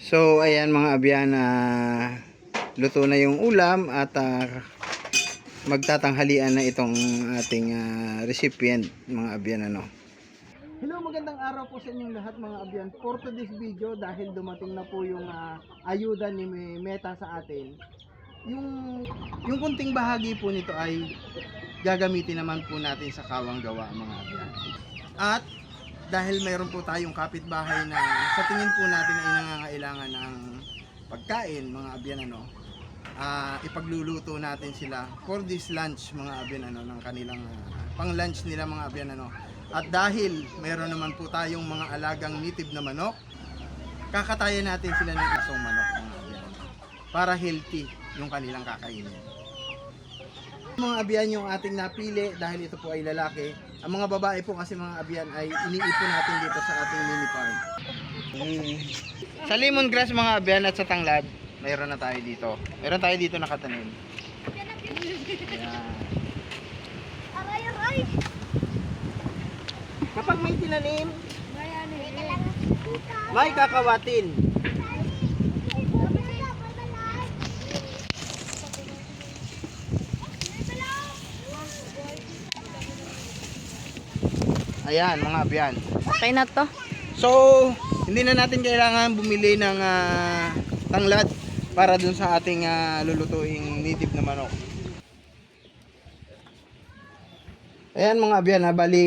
So, ayan mga abyan, luto na yung ulam at ah, magtatanghalian na itong ating ah, recipient mga abyan ano. Hello, magandang araw po sa inyong lahat mga abyan. For today's video, dahil dumating na po yung ah, ayuda ni Meta sa atin, yung yung kunting bahagi po nito ay gagamitin naman po natin sa kawang gawa mga abyan. At dahil mayroon po tayong kapitbahay na sa tingin po natin ay nangangailangan ng pagkain mga abyan ano, ah, ipagluluto natin sila for this lunch mga abyan ano ng kanilang ah, pang lunch nila mga abyan ano. At dahil mayroon naman po tayong mga alagang native na manok, kakatayan natin sila ng isang manok mga abyan para healthy yung kanilang kakainin. Mga abyan yung ating napili dahil ito po ay lalaki. Ang mga babae po kasi mga abyan ay iniipon natin dito sa ating mini farm. Sa lemongrass mga abyan at sa tanglad, mayroon na tayo dito. Mayroon tayo dito nakatanim. Ayan. Aray, aray! Kapag may tinanim, may kakawatin. Ayan mga abyan. Okay na to. So, hindi na natin kailangan bumili ng ah, tanglad para dun sa ating ah, lulutuing native na manok. Ayan mga abyan, ha, bali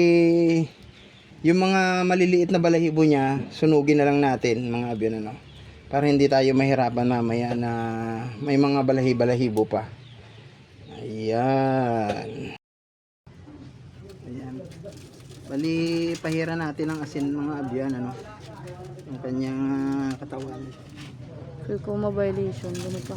yung mga maliliit na balahibo niya, sunugin na lang natin mga abyan ano. Para hindi tayo mahirapan mamaya na may mga balahi-balahibo pa. Ayan. Bali, pahira natin ang asin mga abyan, ano. Yung kanyang ah, katawan. Feel ko ma-violation. Ano pa?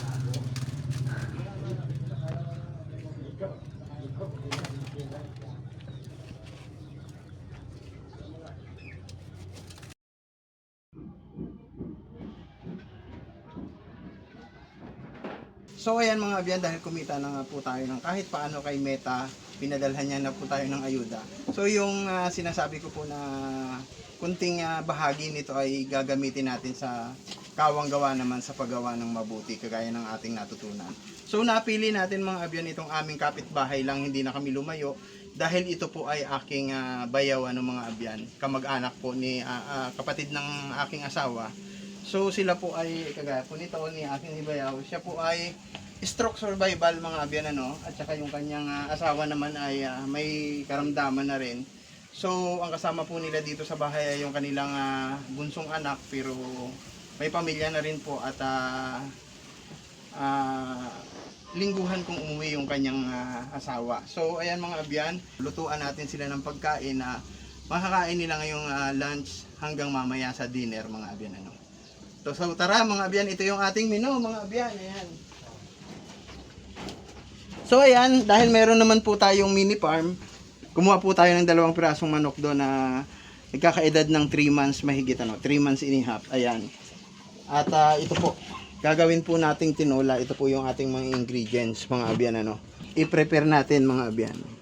So ayan mga abyan, dahil kumita na nga po tayo ng kahit paano kay Meta, pinadalhan niya na po tayo ng ayuda. So yung ah, sinasabi ko po na kunting ah, bahagi nito ay gagamitin natin sa kawang gawa naman sa paggawa ng mabuti kagaya ng ating natutunan. So napili natin mga abyan itong aming kapitbahay lang, hindi na kami lumayo dahil ito po ay aking ah, bayawan ng mga abyan, kamag-anak po ni ah, ah, kapatid ng aking asawa. So sila po ay kagaya po nito ni aking ibayaw, siya po ay stroke survival mga abyan ano at saka yung kanyang ah, asawa naman ay ah, may karamdaman na rin. So ang kasama po nila dito sa bahay ay yung kanilang ah, bunsong anak pero may pamilya na rin po at ah, ah, lingguhan kung umuwi yung kanyang ah, asawa. So ayan mga abyan, lutuan natin sila ng pagkain na makakain nila ngayong ah, lunch hanggang mamaya sa dinner mga abyan ano. So, so tara mga abyan, ito yung ating menu mga abyan. Ayan. So ayan, dahil meron naman po tayong mini farm, kumuha po tayo ng dalawang pirasong manok doon na nagkakaedad ng 3 months mahigit ano, 3 months and a half. Ayan. At ah, ito po, gagawin po nating tinola. Ito po yung ating mga ingredients mga abyan ano. I-prepare natin mga abyan.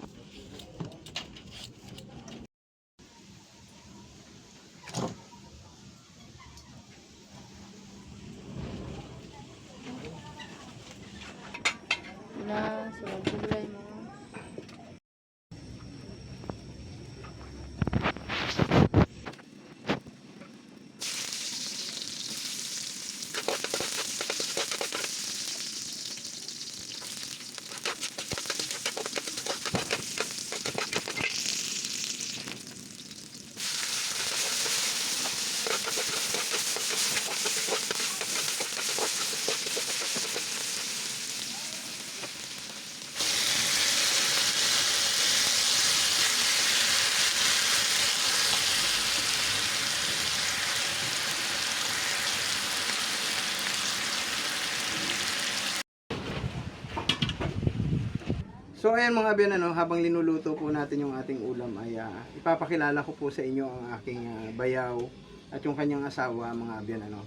So ayan mga abyan ano, habang linuluto po natin yung ating ulam ay ah, ipapakilala ko po sa inyo ang aking ah, bayaw at yung kanyang asawa mga abyan ano.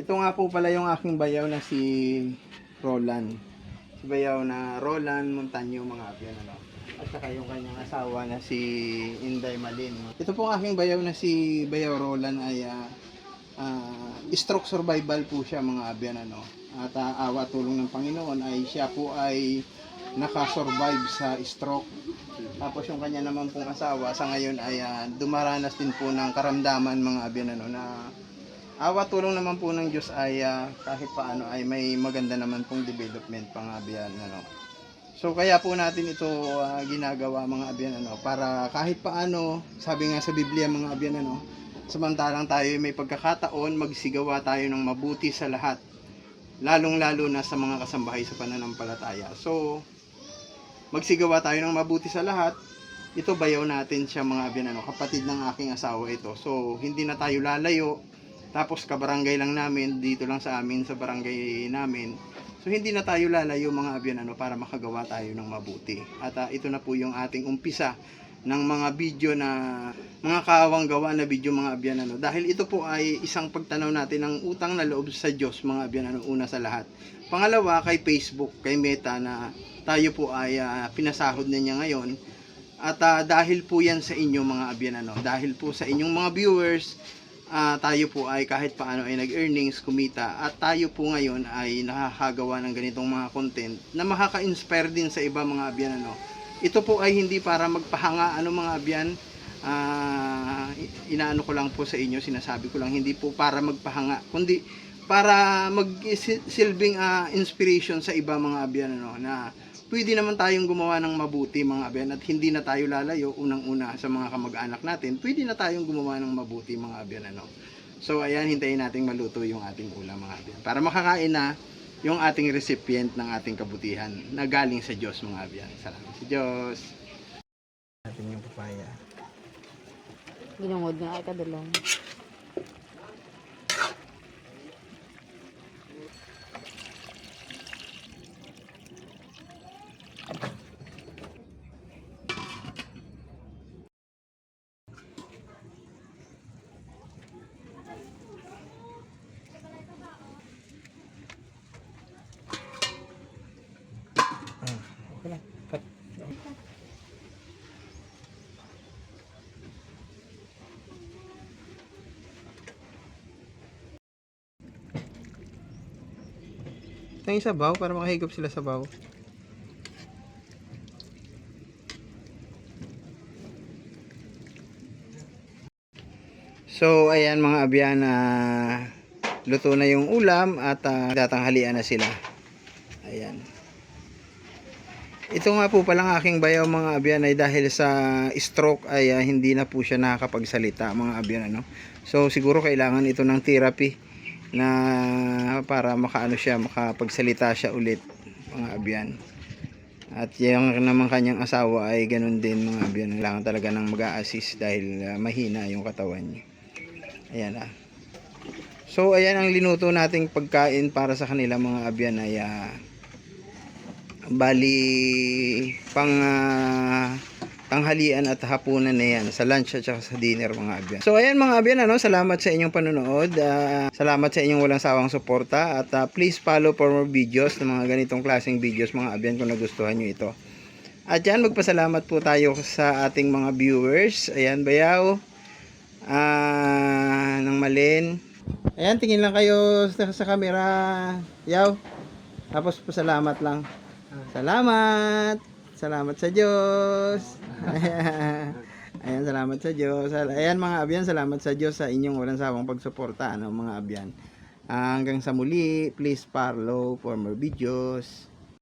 Ito nga po pala yung aking bayaw na si Roland. Si bayaw na Roland Montaño mga abyan ano. At saka yung kanyang asawa na si Inday Malin. Ito po ang aking bayaw na si Bayaw Roland ay ah, ah, stroke survival po siya mga abyan ano. At ah, awa tulong ng Panginoon ay siya po ay nakasurvive sa stroke. Tapos yung kanya naman pong asawa sa ngayon ay ah, dumaranas din po ng karamdaman mga abyan ano na awa tulong naman po ng Diyos ay ah, kahit paano ay may maganda naman pong development mga abyan ano. So kaya po natin ito ah, ginagawa mga abyan ano para kahit paano sabi nga sa Biblia mga abyan ano samantalang tayo ay may pagkakataon magsigawa tayo ng mabuti sa lahat lalong lalo na sa mga kasambahay sa pananampalataya. So magsigawa tayo ng mabuti sa lahat ito bayaw natin siya mga abyan ano kapatid ng aking asawa ito. So hindi na tayo lalayo tapos kabarangay lang namin dito lang sa amin sa barangay namin So hindi na tayo lalayo mga abyan ano para makagawa tayo ng mabuti. At ah, ito na po yung ating umpisa ng mga video na mga kawang gawa na video mga abyan ano. Dahil ito po ay isang pagtanaw natin ng utang na loob sa Diyos mga abyan ano una sa lahat. Pangalawa kay Facebook, kay Meta na tayo po ay ah, pinasahod na niya ngayon. At ah, dahil po yan sa inyo mga abyan ano, dahil po sa inyong mga viewers, ah, tayo po ay kahit paano ay nag-earnings, kumita at tayo po ngayon ay nakakagawa ng ganitong mga content na makaka-inspire din sa iba mga abyan ano. Ito po ay hindi para magpahanga ano mga abyan. Ah, inaano ko lang po sa inyo, sinasabi ko lang hindi po para magpahanga, kundi para magsilbing ah, inspiration sa iba mga abyan ano na pwede naman tayong gumawa ng mabuti mga abyan at hindi na tayo lalayo unang-una sa mga kamag-anak natin. Pwede na tayong gumawa ng mabuti mga abyan ano? So ayan hintayin nating maluto yung ating ulam mga abyan para makakain na yung ating recipient ng ating kabutihan na galing sa Diyos mga abyan salamat sa Diyos. Natin yung papaya. Ginungod nga ay kadulong. Ito yung sabaw para makahigop sila sabaw. So, ayan mga abyan na luto na yung ulam at uh, tatanghalian na sila. Ayan. Ito nga po palang aking bayaw mga abyan ay dahil sa stroke ay ah, hindi na po siya nakakapagsalita mga abyan ano. So siguro kailangan ito ng therapy na para makaano siya makapagsalita siya ulit mga abyan. At yung naman kanyang asawa ay ganun din mga abyan. Kailangan talaga ng mag-a-assist dahil ah, mahina yung katawan niya. Ayan ah. So ayan ang linuto nating pagkain para sa kanila mga abyan ay ah, bali pang ah, tanghalian at hapunan na yan sa lunch at saka sa dinner mga abyan. So ayan mga abyan ano, salamat sa inyong panonood. Ah, salamat sa inyong walang sawang suporta at ah, please follow for more videos ng mga ganitong klaseng videos mga abyan kung nagustuhan nyo ito. At yan magpasalamat po tayo sa ating mga viewers. Ayan bayaw. Ah, ng Malin. Ayan, tingin lang kayo sa, sa camera. Yaw. Tapos pasalamat lang. Salamat. Salamat sa Diyos. Ayan, salamat sa Diyos. Ayan mga abyan, salamat sa Diyos sa inyong walang sawang pagsuporta, ano, mga abyan. Ah, hanggang sa muli, please follow for more videos.